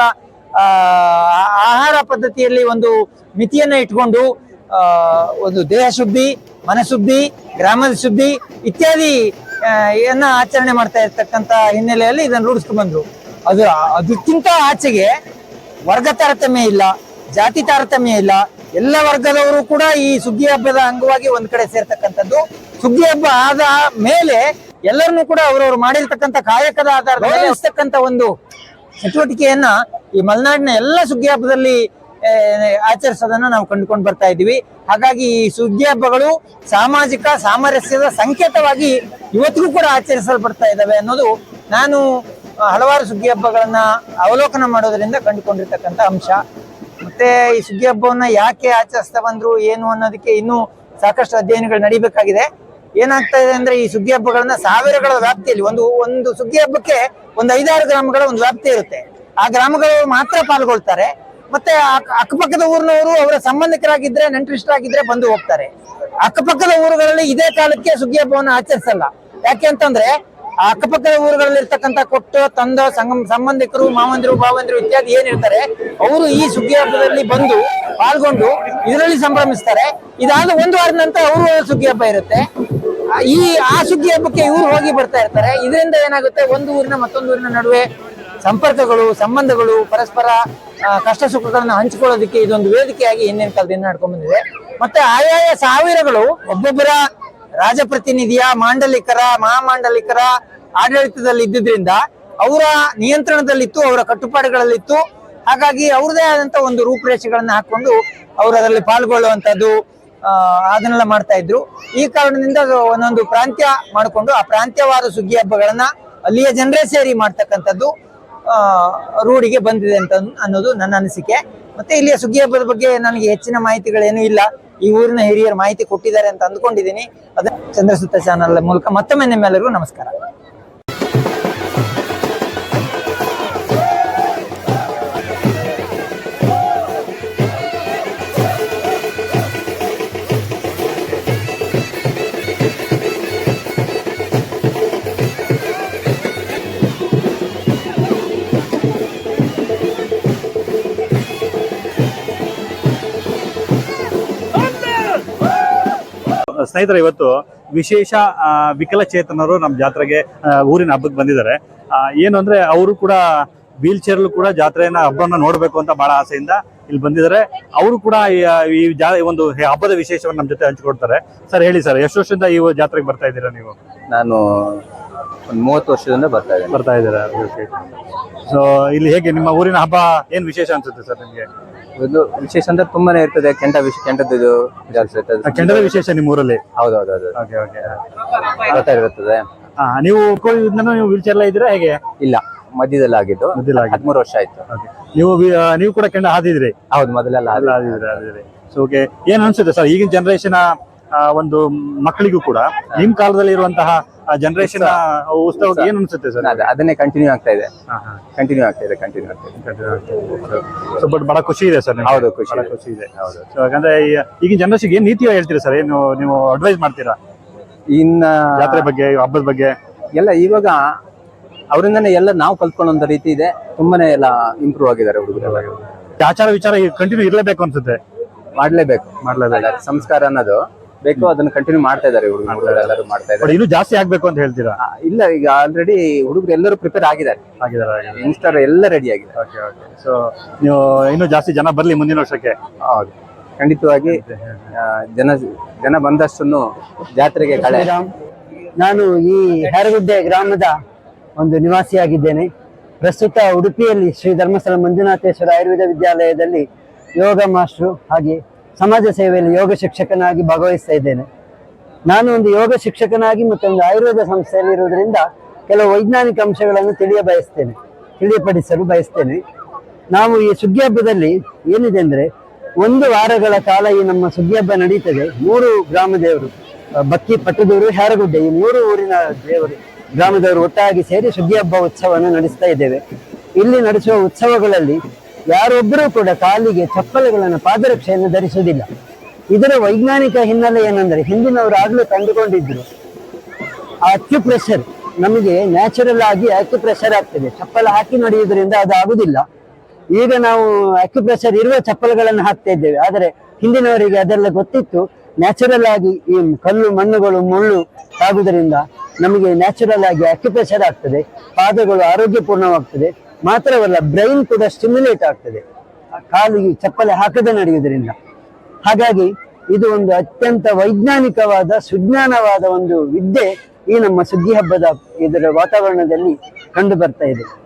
ಆಹಾರ ಪದ್ಧತಿಯಲ್ಲಿ ಒಂದು ಮಿತಿಯನ್ನ ಇಟ್ಕೊಂಡು ಒಂದು ದೇಹ ಶುದ್ಧಿ ಮನಶುದ್ಧಿ ಗ್ರಾಮದ ಶುದ್ಧಿ ಇತ್ಯಾದಿ ಏನ ಆಚರಣೆ ಮಾಡ್ತಾ ಇರ್ತಕ್ಕಂತ ಹಿನ್ನೆಲೆಯಲ್ಲಿ ಇದನ್ನು ರೂಢಿಸ್ಕೊಂಡು ಬಂದ್ರು ಅದು, ಅದಕ್ಕಿಂತ ಆಚೆಗೆ ವರ್ಗ ತಾರತಮ್ಯ ಇಲ್ಲ, ಜಾತಿ ತಾರತಮ್ಯ ಇಲ್ಲ, ಎಲ್ಲ ವರ್ಗದವರು ಕೂಡ ಈ ಸುಗ್ಗಿ ಹಬ್ಬದ ಅಂಗವಾಗಿ ಒಂದ್ ಕಡೆ ಸೇರ್ತಕ್ಕಂಥದ್ದು ಸುಗ್ಗಿ ಹಬ್ಬ ಆದ ಮೇಲೆ ಎಲ್ಲರನ್ನೂ ಕೂಡ ಅವರವರು ಮಾಡಿರ್ತಕ್ಕಂಥ ಕಾಯಕದ ಆಧಾರದ ಮೇಲೆ ಇರ್ತಕ್ಕಂಥ ಒಂದು ಚಟುವಟಿಕೆಯನ್ನ ಈ ಮಲೆನಾಡಿನ ಎಲ್ಲ ಸುಗ್ಗಿ ಹಬ್ಬದಲ್ಲಿ ಆಚರಿಸೋದನ್ನ ನಾವು ಕಂಡುಕೊಂಡು ಬರ್ತಾ ಇದ್ದೀವಿ. ಹಾಗಾಗಿ ಈ ಸುಗ್ಗಿ ಹಬ್ಬಗಳು ಸಾಮಾಜಿಕ ಸಾಮರಸ್ಯದ ಸಂಕೇತವಾಗಿ ಇವತ್ತಿಗೂ ಕೂಡ ಆಚರಿಸಲ್ಪಡ್ತಾ ಇದ್ದಾವೆ ಅನ್ನೋದು ನಾನು ಹಲವಾರು ಸುಗ್ಗಿ ಹಬ್ಬಗಳನ್ನ ಅವಲೋಕನ ಮಾಡೋದ್ರಿಂದ ಕಂಡುಕೊಂಡಿರ್ತಕ್ಕಂಥ ಅಂಶ. ಮತ್ತೆ ಈ ಸುಗ್ಗಿ ಹಬ್ಬವನ್ನ ಯಾಕೆ ಆಚರಿಸ್ತಾ ಬಂದ್ರು ಏನು ಅನ್ನೋದಕ್ಕೆ ಇನ್ನೂ ಸಾಕಷ್ಟು ಅಧ್ಯಯನಗಳು ನಡಿಬೇಕಾಗಿದೆ. ಏನಾಗ್ತಾ ಇದೆ ಅಂದ್ರೆ ಈ ಸುಗ್ಗಿ ಹಬ್ಬಗಳನ್ನ ಸಾವಿರಗಳ ವ್ಯಾಪ್ತಿಯಲ್ಲಿ, ಒಂದು ಒಂದು ಸುಗ್ಗಿ ಹಬ್ಬಕ್ಕೆ ಒಂದು ಐದಾರು ಗ್ರಾಮಗಳ ಒಂದು ವ್ಯಾಪ್ತಿ ಇರುತ್ತೆ. ಆ ಗ್ರಾಮಗಳು ಮಾತ್ರ ಪಾಲ್ಗೊಳ್ತಾರೆ. ಮತ್ತೆ ಅಕ್- ಅಕ್ಕಪಕ್ಕದ ಊರಿನವರು ಅವರ ಸಂಬಂಧಿಕರಾಗಿದ್ರೆ, ನೆಂಟರಿಷ್ಟರಾಗಿದ್ರೆ ಬಂದು ಹೋಗ್ತಾರೆ. ಅಕ್ಕಪಕ್ಕದ ಊರುಗಳಲ್ಲಿ ಇದೇ ಕಾಲಕ್ಕೆ ಸುಗ್ಗಿ ಹಬ್ಬವನ್ನು ಆಚರಿಸಲ್ಲ. ಯಾಕೆ ಅಂತಂದ್ರೆ ಅಕ್ಕಪಕ್ಕದ ಊರುಗಳಲ್ಲಿ ಇರ್ತಕ್ಕಂಥ ಕೊಟ್ಟು ತಂದ ಸಂಬಂಧಿಕರು, ಮಾವಂದಿರು ಭಾವಂದಿರು ಇತ್ಯಾದಿ ಏನಿರ್ತಾರೆ ಅವರು ಈ ಸುಗ್ಗಿ ಹಬ್ಬದಲ್ಲಿ ಬಂದು ಪಾಲ್ಗೊಂಡು ಇದರಲ್ಲಿ ಸಂಭ್ರಮಿಸ್ತಾರೆ. ಇದಾದ ಒಂದು ವಾರದ ನಂತರ ಅವರು ಸುಗ್ಗಿ ಹಬ್ಬ ಇರುತ್ತೆ. ಈ, ಆ ಸುಗ್ಗಿ ಹಬ್ಬಕ್ಕೆ ಇವರು ಹೋಗಿ ಬರ್ತಾ ಇರ್ತಾರೆ. ಇದರಿಂದ ಏನಾಗುತ್ತೆ, ಒಂದು ಊರಿನ ಮತ್ತೊಂದು ಊರಿನ ನಡುವೆ ಸಂಪರ್ಕಗಳು, ಸಂಬಂಧಗಳು, ಪರಸ್ಪರ ಕಷ್ಟ ಸುಖಗಳನ್ನು ಹಂಚಿಕೊಳ್ಳೋದಕ್ಕೆ ಇದೊಂದು ವೇದಿಕೆಯಾಗಿ ಹಿಂದಿನ ಕಾಲದಿಂದ ನಡ್ಕೊಂಡ್ ಬಂದಿದೆ. ಮತ್ತೆ ಆಯಾಯ ಸಾವಿರಗಳು ಒಬ್ಬೊಬ್ಬರ ರಾಜಪ್ರತಿನಿಧಿಯ ಮಾಂಡಲಿಕರ, ಮಹಾಮಾಂಡಲಿಕರ ಆಡಳಿತದಲ್ಲಿ ಇದ್ದಿದ್ರಿಂದ ಅವರ ನಿಯಂತ್ರಣದಲ್ಲಿತ್ತು, ಅವರ ಕಟ್ಟುಪಾಡುಗಳಲ್ಲಿತ್ತು. ಹಾಗಾಗಿ ಅವ್ರದೇ ಆದಂತ ಒಂದು ರೂಪುರೇಷೆಗಳನ್ನ ಹಾಕೊಂಡು ಅವರು ಅದರಲ್ಲಿ ಪಾಲ್ಗೊಳ್ಳುವಂತದ್ದು ಅದನ್ನೆಲ್ಲ ಮಾಡ್ತಾ ಇದ್ರು. ಈ ಕಾರಣದಿಂದ ಒಂದೊಂದು ಪ್ರಾಂತ್ಯ ಮಾಡಿಕೊಂಡು ಆ ಪ್ರಾಂತ್ಯವಾದ ಸುಗ್ಗಿ ಹಬ್ಬಗಳನ್ನ ಅಲ್ಲಿಯ ಜನರೇ ಸೇರಿ ಮಾಡ್ತಕ್ಕಂಥದ್ದು ರೂಢಿಗೆ ಬಂದಿದೆ ಅಂತ ಅನ್ನೋದು ನನ್ನ ಅನಿಸಿಕೆ. ಮತ್ತೆ ಇಲ್ಲಿಯ ಸುಗ್ಗಿ ಹಬ್ಬದ ಬಗ್ಗೆ ನನಗೆ ಹೆಚ್ಚಿನ ಮಾಹಿತಿಗಳೇನು ಇಲ್ಲ. ಈ ಊರಿನ ಹಿರಿಯರು ಮಾಹಿತಿ ಕೊಟ್ಟಿದ್ದಾರೆ ಅಂತ ಅಂದ್ಕೊಂಡಿದ್ದೀನಿ. ಅದ ಚಂದ್ರಸುತ್ತ ಚಾನಲ್ ಮೂಲಕ ಮತ್ತೊಮ್ಮೆ ನಿಮ್ಮೆಲ್ಲರಿಗೂ ನಮಸ್ಕಾರ. ಸ್ನೇಹಿತರೆ ಇವತ್ತು ವಿಶೇಷ ವಿಕಲಚೇತನರು ನಮ್ಮ ಜಾತ್ರೆಗೆ ಊರಿನ ಹಬ್ಬಕ್ಕೆ ಬಂದಿದ್ದಾರೆ. ಏನು ಅಂದ್ರೆ ಅವರು ಕೂಡ ವೀಲ್ ಚೇರ್ಲು ಕೂಡ ಜಾತ್ರೆಯನ್ನ ಹಬ್ಬನ ನೋಡಬೇಕು ಅಂತ ಬಹಳ ಆಸೆಯಿಂದ ಇಲ್ಲಿ ಬಂದಿದ್ದಾರೆ. ಅವರು ಕೂಡ ಈ ಈ ಜಾ ಒಂದು ಹಬ್ಬದ ವಿಶೇಷವನ್ನು ನಮ್ಮ ಜೊತೆ ಹಂಚಿಕೊಡ್ತಾರೆ. ಸರ್ ಹೇಳಿ ಸರ್ ಎಷ್ಟು ವರ್ಷದಿಂದ ಈ ಜಾತ್ರೆಗೆ ಬರ್ತಾ ಇದ್ದೀರಾ ನೀವು? ನಾನು ಒಂದು ಮೂವತ್ತು ವರ್ಷದಿಂದ ಬರ್ತಾ ಇದ್ದೇನೆ. ಬರ್ತಾ ಇದ್ದೀರಾ? ಸೊ ಇಲ್ಲಿ ಹೇಗೆ ನಿಮ್ಮ ಊರಿನ ಹಬ್ಬ ಏನ್ ವಿಶೇಷ ಅನ್ಸುತ್ತೆ ಸರ್ ನಿಮ್ಗೆ? ಇದು ವಿಶೇಷ ಅಂದ್ರೆ ತುಂಬಾನೇ ಇರ್ತದೆ. ಕೆಂಡ ವಿಶೇಷ ಕೆಂಡದ್ದು ಜಾಸ್ತಿ ಇರ್ತದೆ. ಕೆಂಡದ ವಿಶೇಷ ನಿಮ್ಮ ಊರಲ್ಲಿ? ಹೌದು ಓಕೆ ಓಕೆ ಹಾ ನೀವು ನೀವು ವೀಲ್ ಚೇರ್ ಇದ್ರೆ ಹೇಗೆ? ಇಲ್ಲ ಮಧ್ಯದಲ್ಲಿ ಆಗಿದ್ದು. ಮಧ್ಯದಲ್ಲಿ ಆಗಿದ್ದು. ಹದಿಮೂರು ವರ್ಷ ಆಯ್ತು. Okay. ನೀವು ವಿ- ಆ, ನೀವು ಕೂಡ ಕೆಂಡ ಹಾದಿದ್ರಿ? ಹೌದು ಮೊದಲೆಲ್ಲ. ಸೊ ಓಕೆ ಏನ್ ಅನ್ಸುತ್ತೆ ಸರ್ ಈಗಿನ ಜನರೇಷನ್ ಒಂದು ಮಕ್ಕಳಿಗೂ ಕೂಡ ನಿಮ್ ಕಾಲದಲ್ಲಿ ಇರುವಂತಹ ಜನರೇಷನ್ ಉತ್ಸವ ಏನು ಅನ್ಸುತ್ತೆ ಸರ್? ಅದೇ- ಅದನ್ನೇ ಕಂಟಿನ್ಯೂ ಆಗ್ತಾ ಇದೆ. ಕಂಟಿನ್ಯೂ ಆಗ್ತಾ ಇದೆ ಕಂಟಿನ್ಯೂ ಆಗ್ತಾ ಇದೆ. ಸೊ ಬಟ್ ಬಹಳ ಖುಷಿ ಇದೆ ಸರ್ ಹೌದು, ಖುಷಿ ಖುಷಿ ಇದೆ. ಹೌದು. ಸೊ ಯಾಕಂದ್ರೆ ಈಗಿನ ಜನರೇಷನ್ ಏನ್ ನೀತಿ ಹೇಳ್ತೀರಾ ಸರ್? ಏನು ನೀವು ಅಡ್ವೈಸ್ ಮಾಡ್ತೀರಾ? ಇನ್ನ ಜಾತ್ರೆ ಬಗ್ಗೆ ಹಬ್ಬದ ಬಗ್ಗೆ? ಎಲ್ಲ ಇವಾಗ ಅವರಿಂದನೇ ಎಲ್ಲ ನಾವು ಕಲ್ತ್ಕೊಳ್ಳೋ ರೀತಿ ಇದೆ. ತುಂಬಾನೇ ಎಲ್ಲ ಇಂಪ್ರೂವ್ ಆಗಿದ್ದಾರೆ ಹುಡುಗರೆಲ್ಲ. ಆಚಾರ ವಿಚಾರ ಕಂಟಿನ್ಯೂ ಇರಲೇಬೇಕು ಅನ್ಸುತ್ತೆ. ಮಾಡ್ಲೇಬೇಕು. ಮಾಡ್ಲೇಬೇಕು. ಸಂಸ್ಕಾರ ಅನ್ನೋದು. ಬೇಕು ಅದನ್ನ ಕಂಟಿನ್ಯೂ ಮಾಡ್ತಾ ಇದ್ದಾರೆ ಹುಡುಗರು ಎಲ್ಲರೂ ಮಾಡ್ತಾ ಇದ್ದಾರೆ. ಇನ್ನೂ ಜಾಸ್ತಿ ಆಗ್ಬೇಕು ಅಂತ ಹೇಳ್ತೀರಾ? ಆ, ಇಲ್ಲ ಈಗ ಆಲ್ರೆಡಿ ಹುಡುಗರು ಎಲ್ಲರೂ ಪ್ರಿಪೇರ್ ಆಗಿದ್ದಾರೆ. ಆಗಿದ್ದಾರೆ ಆಗಿದ್ದಾರೆ. ಯಂಗ್ಸ್ಟರ್ ಎಲ್ಲ ರೆಡಿ ಆಗಿದೆ. ಓಕೆ ಓಕೆ ಸೊ ನೀವು ಇನ್ನೂ ಜಾಸ್ತಿ ಜನ ಬರ್ಲಿ ಮುಂದಿನ ವರ್ಷಕ್ಕೆ? ಹೌದು. ಖಂಡಿತವಾಗಿ ಆ, ಜನ ಜನ ಬಂದಷ್ಟನ್ನು ಜಾತ್ರೆಗೆ ಕಳೆ. ಶ್ರೀರಾಮ್ ನಾನು ಈ ಹೇರಗುಡ್ಡೆ ಗ್ರಾಮದ ಒಂದು ನಿವಾಸಿಯಾಗಿದ್ದೇನೆ. ಪ್ರಸ್ತುತ ಉಡುಪಿಯಲ್ಲಿ ಶ್ರೀ ಧರ್ಮಸ್ಥಳ ಮಂಜುನಾಥೇಶ್ವರ ಆಯುರ್ವೇದ ವಿದ್ಯಾಲಯದಲ್ಲಿ ಯೋಗ ಮಾಸ್ಟ್ರು ಹಾಗೆ ಸಮಾಜ ಸೇವೆಯಲ್ಲಿ ಯೋಗ ಶಿಕ್ಷಕನಾಗಿ ಭಾಗವಹಿಸ್ತಾ ಇದ್ದೇನೆ. ನಾನು ಒಂದು ಯೋಗ ಶಿಕ್ಷಕನಾಗಿ ಮತ್ತೊಂದು ಆಯುರ್ವೇದ ಸಂಸ್ಥೆಯಲ್ಲಿ ಇರುವುದರಿಂದ ಕೆಲವು ವೈಜ್ಞಾನಿಕ ಅಂಶಗಳನ್ನು ತಿಳಿಯ ಬಯಸ್ತೇನೆ, ತಿಳಿಯಪಡಿಸಲು ಬಯಸ್ತೇನೆ. ನಾವು ಈ ಸುಗ್ಗಿ ಹಬ್ಬದಲ್ಲಿ ಏನಿದೆ ಅಂದರೆ, ಒಂದು ವಾರಗಳ ಕಾಲ ಈ ನಮ್ಮ ಸುಗ್ಗಿ ಹಬ್ಬ ನಡೀತದೆ. ಮೂರು ಗ್ರಾಮ ದೇವರು ಬಕ್ಕಿ ಪಟ್ಟದೂರು ಹ್ಯಾರಗುಡ್ಡೆ ಈ ಮೂರು ಊರಿನ ದೇವರು, ಗ್ರಾಮದವರು ಒಟ್ಟಾಗಿ ಸೇರಿ ಸುಗ್ಗಿ ಹಬ್ಬ ಉತ್ಸವವನ್ನು ನಡೆಸ್ತಾ ಇದ್ದೇವೆ. ಇಲ್ಲಿ ನಡೆಸುವ ಉತ್ಸವಗಳಲ್ಲಿ ಯಾರೊಬ್ಬರೂ ಕೂಡ ಕಾಲಿಗೆ ಚಪ್ಪಲಿಗಳನ್ನು ಪಾದರಕ್ಷೆಯನ್ನು ಧರಿಸುವುದಿಲ್ಲ. ಇದರ ವೈಜ್ಞಾನಿಕ ಹಿನ್ನೆಲೆ ಏನಂದ್ರೆ ಹಿಂದಿನವರು ಆಗ್ಲೂ ಕಂಡುಕೊಂಡಿದ್ರು ಆಕ್ಯುಪ್ರೆಷರ್ ನಮಗೆ ನ್ಯಾಚುರಲ್ ಆಗಿ ಅಕ್ಯುಪ್ರೆಷರ್ ಆಗ್ತದೆ. ಚಪ್ಪಲ ಹಾಕಿ ನಡೆಯುವುದರಿಂದ ಅದು ಆಗುದಿಲ್ಲ ಈಗ ನಾವು ಆಕ್ಯುಪ್ರೆಷರ್ ಇರುವ ಚಪ್ಪಲುಗಳನ್ನು ಹಾಕ್ತಾ ಇದ್ದೇವೆ. ಆದರೆ ಹಿಂದಿನವರಿಗೆ ಅದೆಲ್ಲ ಗೊತ್ತಿತ್ತು. ನ್ಯಾಚುರಲ್ ಆಗಿ ಈ ಕಲ್ಲು, ಮಣ್ಣುಗಳು, ಮುಳ್ಳು ಆಗುವುದರಿಂದ ನಮಗೆ ನ್ಯಾಚುರಲ್ ಆಗಿ ಆಕ್ಯುಪ್ರೆಷರ್ ಆಗ್ತದೆ. ಪಾದಗಳು ಆರೋಗ್ಯಪೂರ್ಣವಾಗ್ತದೆ. ಮಾತ್ರವಲ್ಲ ಬ್ರೈನ್ ಕೂಡ ಸ್ಟಿಮ್ಯುಲೇಟ್ ಆಗ್ತದೆ. ಕಾಲಿಗೆ ಚಪ್ಪಲೆ ಹಾಕದೆ ನಡೆಯುವುದರಿಂದ. ಹಾಗಾಗಿ ಇದು ಒಂದು ಅತ್ಯಂತ ವೈಜ್ಞಾನಿಕವಾದ, ಸುಜ್ಞಾನವಾದ ಒಂದು ವಿದ್ಯೆ ಈ ನಮ್ಮ ಸುದ್ದಿ ಹಬ್ಬದ ಇದರ ವಾತಾವರಣದಲ್ಲಿ ಕಂಡು ಬರ್ತಾ ಇದೆ.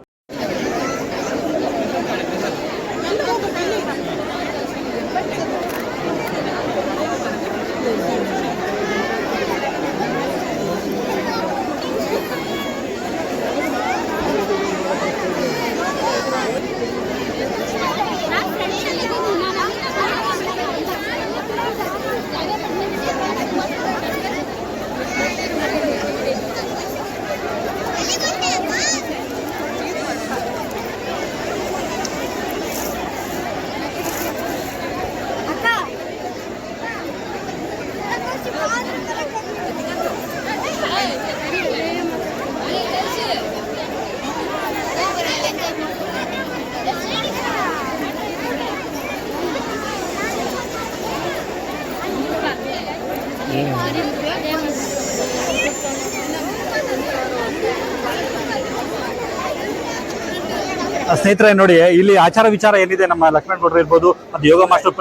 ಸ್ನೇಹಿತರೆ ನೋಡಿ, ಇಲ್ಲಿ ಆಚಾರ ವಿಚಾರ ಏನಿದೆ ನಮ್ಮ ಲಕ್ಷ್ಮಣ ಗೌಡ್ರು ಇರ್ಬೋದು, ಮತ್ತು ಯೋಗ ಮಾಸ್ಟರ್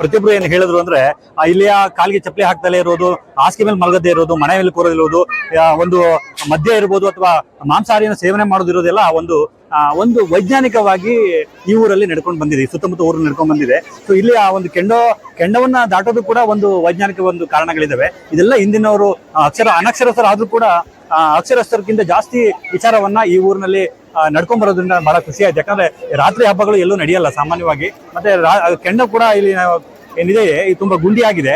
ಪ್ರತಿಯೊಬ್ರು ಏನು ಹೇಳಿದ್ರು ಅಂದ್ರೆ ಇಲ್ಲಿಯ ಕಾಲಿಗೆ ಚಪ್ಪಲಿ ಹಾಕ್ದಲೇ ಇರೋದು, ಹಾಸಿಗೆ ಮೇಲೆ ಮಲಗದೇ ಇರೋದು, ಮನೆ ಮೇಲೆ ಕೂರೋದಿರೋದು ಒಂದು ಮದ್ಯ ಇರ್ಬೋದು ಅಥವಾ ಮಾಂಸಾಹಾರಿಯನ್ನು ಸೇವನೆ ಮಾಡೋದಿರೋದೆಲ್ಲ ಒಂದು ಒಂದು ವೈಜ್ಞಾನಿಕವಾಗಿ ಈ ಊರಲ್ಲಿ ನಡ್ಕೊಂಡು ಬಂದಿದೆ ಸುತ್ತಮುತ್ತ ಊರಲ್ಲಿ ನಡ್ಕೊಂಡು ಬಂದಿದೆ. ಸೊ ಇಲ್ಲಿ ಆ ಒಂದು ಕೆಂಡ, ಕೆಂಡವನ್ನ ದಾಟೋದು ಕೂಡ ಒಂದು ವೈಜ್ಞಾನಿಕ ಒಂದು ಕಾರಣಗಳಿದಾವೆ. ಇದೆಲ್ಲ ಹಿಂದಿನವರು ಅಕ್ಷರ ಅನಕ್ಷರಸ್ಥರ ಆದ್ರೂ ಕೂಡ ಅಕ್ಷರಸ್ಥರಕ್ಕಿಂತ ಜಾಸ್ತಿ ವಿಚಾರವನ್ನ ಈ ಊರಿನಲ್ಲಿ ನಡ್ಕೊಂಡ್ ಬರೋದ್ರಿಂದ ಬಹಳ ಖುಷಿ ಆಯ್ತು. ಯಾಕಂದ್ರೆ ರಾತ್ರಿ ಹಬ್ಬಗಳು ಎಲ್ಲೂ ನಡೆಯಲ್ಲ ಸಾಮಾನ್ಯವಾಗಿ. ಮತ್ತೆ ಕೆಂಡ ಕೂಡ ಇಲ್ಲಿ ಏನಿದೆ, ಇದು ತುಂಬಾ ಗುಂಡಿ ಆಗಿದೆ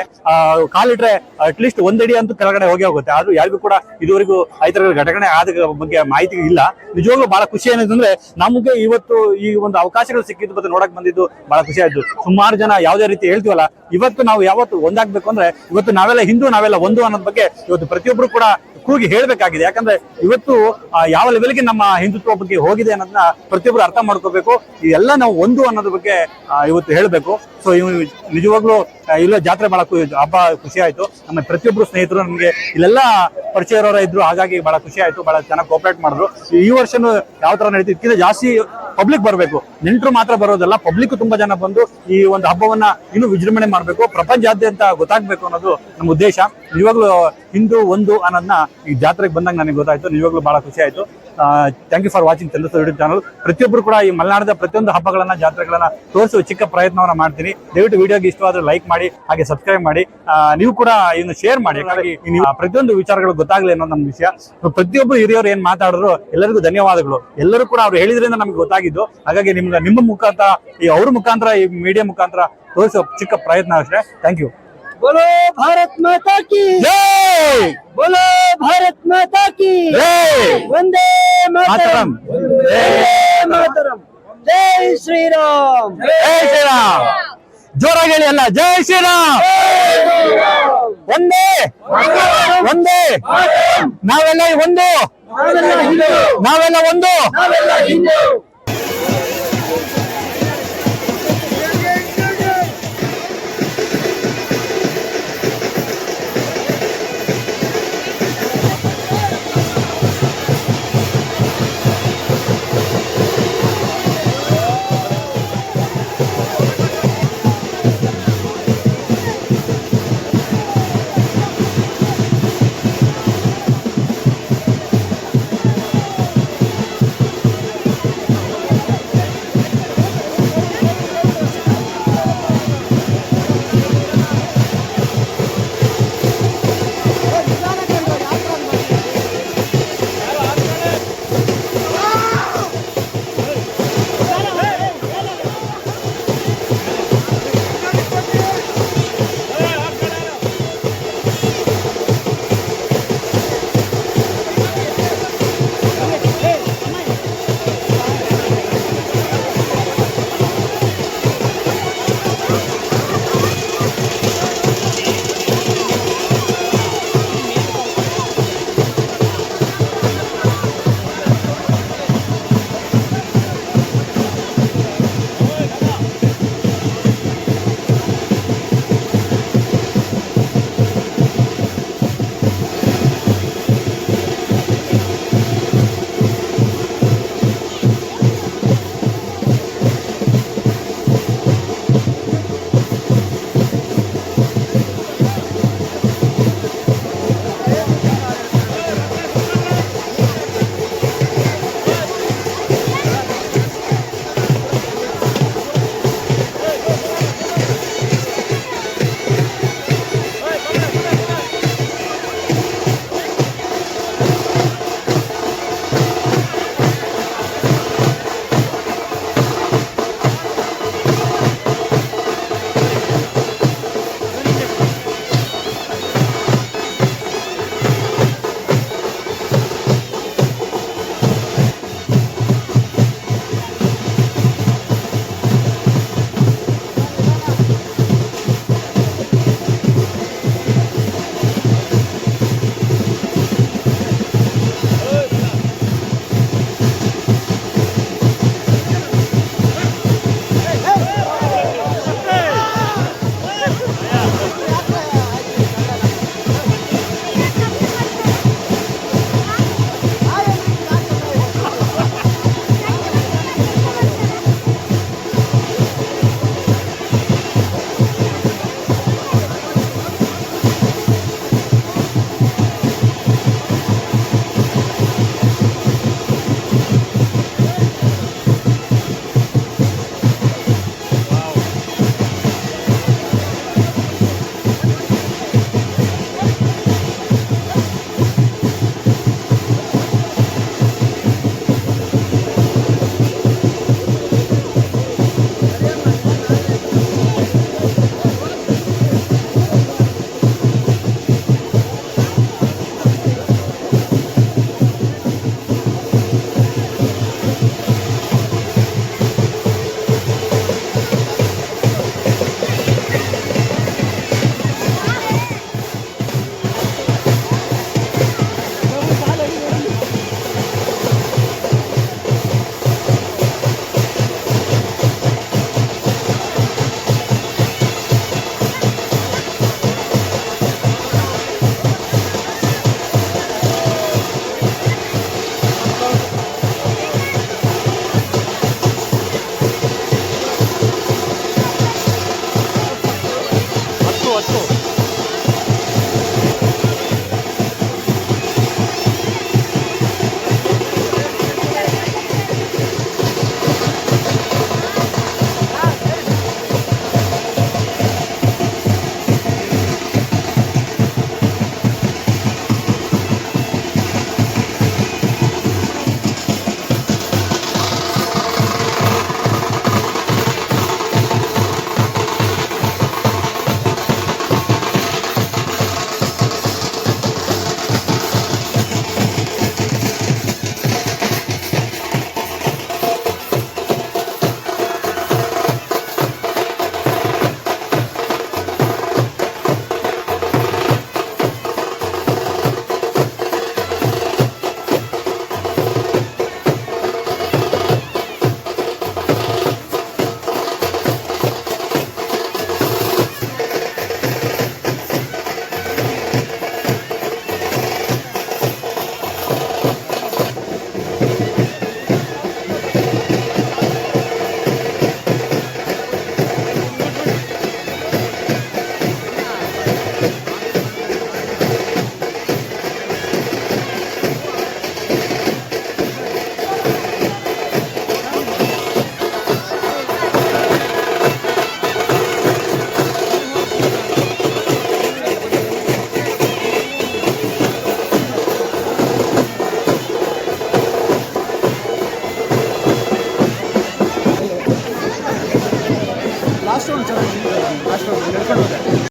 ಕಾಲಿಟ್ರೆ ಅಟ್ಲೀಸ್ಟ್ ಒಂದಡಿ ಅಂತೂ ಕೆಳಗಡೆ ಹೋಗಿ ಹೋಗುತ್ತೆ. ಆದ್ರೂ ಯಾರಿಗೂ ಕೂಡ ಇದುವರೆಗೂ ಐತರ ತರ ಘಟನೆ ಆದ ಬಗ್ಗೆ ಮಾಹಿತಿ ಇಲ್ಲ. ನಿಜವಾಗ್ಲೂ ಬಹಳ ಖುಷಿ ಏನಿದೆ ನಮಗೆ ಇವತ್ತು ಈ ಒಂದು ಅವಕಾಶಗಳು ಸಿಕ್ಕಿದ್ದು ಮತ್ತೆ ನೋಡಕ್ ಬಂದಿದ್ದು ಬಹಳ ಖುಷಿ ಆಯ್ತು. ಸುಮಾರು ಜನ ಯಾವುದೇ ರೀತಿ ಹೇಳ್ತೀವಲ್ಲ, ಇವತ್ತು ನಾವು ಯಾವತ್ತು ಒಂದಾಗ್ಬೇಕು ಅಂದ್ರೆ ಇವತ್ತು ನಾವೆಲ್ಲ ಹಿಂದೂ, ನಾವೆಲ್ಲ ಒಂದು ಅನ್ನೋದ್ ಬಗ್ಗೆ ಇವತ್ತು ಪ್ರತಿಯೊಬ್ರು ಕೂಡ ಕೂಗಿ ಹೇಳ್ಬೇಕಾಗಿದೆ. ಯಾಕಂದ್ರೆ ಇವತ್ತು ಯಾವ ಲೆವೆಲ್ಗೆ ನಮ್ಮ ಹಿಂದುತ್ವ ಬಗ್ಗೆ ಹೋಗಿದೆ ಅನ್ನೋದನ್ನ ಪ್ರತಿಯೊಬ್ರು ಅರ್ಥ ಮಾಡ್ಕೋಬೇಕು. ಇದೆಲ್ಲ ನಾವು ಒಂದು ಅನ್ನೋದ್ರ ಬಗ್ಗೆ ಇವತ್ತು ಹೇಳ್ಬೇಕು. ಸೊ ನಿಜವಾಗ್ಲೂ ಇಲ್ಲ ಜಾತ್ರೆ ಬಹಳ ಹಬ್ಬ ಖುಷಿ ಆಯ್ತು. ನಮ್ಮ ಪ್ರತಿಯೊಬ್ರು ಸ್ನೇಹಿತರು ನಮಗೆ ಇಲ್ಲೆಲ್ಲ ಪರಿಚಯ ಇದ್ರು, ಹಾಗಾಗಿ ಬಹಳ ಖುಷಿ ಆಯ್ತು, ಬಹಳ ಚೆನ್ನಾಗಿ ಕೋಪರೇಟ್ ಮಾಡಿದ್ರು. ಈ ವರ್ಷನೂ ಯಾವ ತರ ನಡೀತು ಇದಕ್ಕಿಂತ ಜಾಸ್ತಿ ಪಬ್ಲಿಕ್ ಬರಬೇಕು. ನೆಂಟರು ಮಾತ್ರ ಬರೋದಲ್ಲ ಪಬ್ಲಿಕ್ ತುಂಬಾ ಜನ ಬಂದು ಈ ಒಂದು ಹಬ್ಬವನ್ನ ಇನ್ನೂ ವಿಜೃಂಭಣೆ ಮಾಡಬೇಕು. ಪ್ರಪಂಚಾದ್ಯಂತ ಗೊತ್ತಾಗ್ಬೇಕು ಅನ್ನೋದು ನಮ್ಮ ಉದ್ದೇಶ. ನಿಜವಾಗ್ಲೂ ಹಿಂದೂ, ಒಂದು ಅನ್ನೋದನ್ನ ಈ ಜಾತ್ರೆಗೆ ಬಂದಾಗ ನನಗೆ ಗೊತ್ತಾಯ್ತು. ನಿಜವಾಗ್ಲೂ ಬಹಳ ಖುಷಿ ಆಯ್ತು. Thank you for watching Telugu YouTube channel ಪ್ರತಿಯೊಬ್ಬರು ಕೂಡ ಈ ಮಲೆನಾಡದ ಪ್ರತಿಯೊಂದು ಹಬ್ಬಗಳನ್ನ, ಜಾತ್ರೆಗಳನ್ನ ತೋರಿಸುವ ಚಿಕ್ಕ ಪ್ರಯತ್ನವನ್ನ ಮಾಡ್ತೀನಿ. ದಯವಿಟ್ಟು ವಿಡಿಯೋಗೆ ಇಷ್ಟವಾದ್ರೆ ಲೈಕ್ ಮಾಡಿ, ಹಾಗೆ ಸಬ್ಸ್ಕ್ರೈಬ್ ಮಾಡಿ. ನೀವು ಕೂಡ ಇದನ್ನು ಶೇರ್ ಮಾಡಿ. ಆ, ಪ್ರತಿಯೊಂದು ವಿಚಾರಗಳು ಗೊತ್ತಾಗ್ಲಿ ಅನ್ನೋ ನಮ್ಮ ವಿಷಯ. ಪ್ರತಿಯೊಬ್ಬರು ಹಿರಿಯವರು ಏನ್ ಮಾತಾಡಿದ್ರು, ಎಲ್ಲರಿಗೂ ಧನ್ಯವಾದಗಳು. ಎಲ್ಲರೂ ಕೂಡ ಅವ್ರು ಹೇಳಿದ್ರಿಂದ ನಮ್ಗೆ ಗೊತ್ತಾಗಿದ್ದು. ಹಾಗಾಗಿ ನಿಮ್ಗೆ ನಿಮ್ಮ ಮುಖಾಂತರ, ಈ ಅವ್ರ ಮುಖಾಂತರ, ಈ ಮೀಡಿಯಾ ಮುಖಾಂತರ ತೋರಿಸೋ ಚಿಕ್ಕ ಪ್ರಯತ್ನ ಅಷ್ಟೇ. ಥ್ಯಾಂಕ್ ಯು बोलो भारत माता की ಜೈ बोलो भारत माता की ಜೈ वंदे ಮಾತರಂ. मातरम वंदे मातरम जय श्री राम ಜೈ ಶ್ರೀರಾಮ್ ಜೋರಾಗಿ ಹೇಳಿ ಅಲ್ಲ ಜೈ ಶ್ರೀರಾಮ್ ಒಂದೇ ಒಂದೇ ನಾವೆಲ್ಲ ಒಂದು ನಾವೆಲ್ಲ ಒಂದು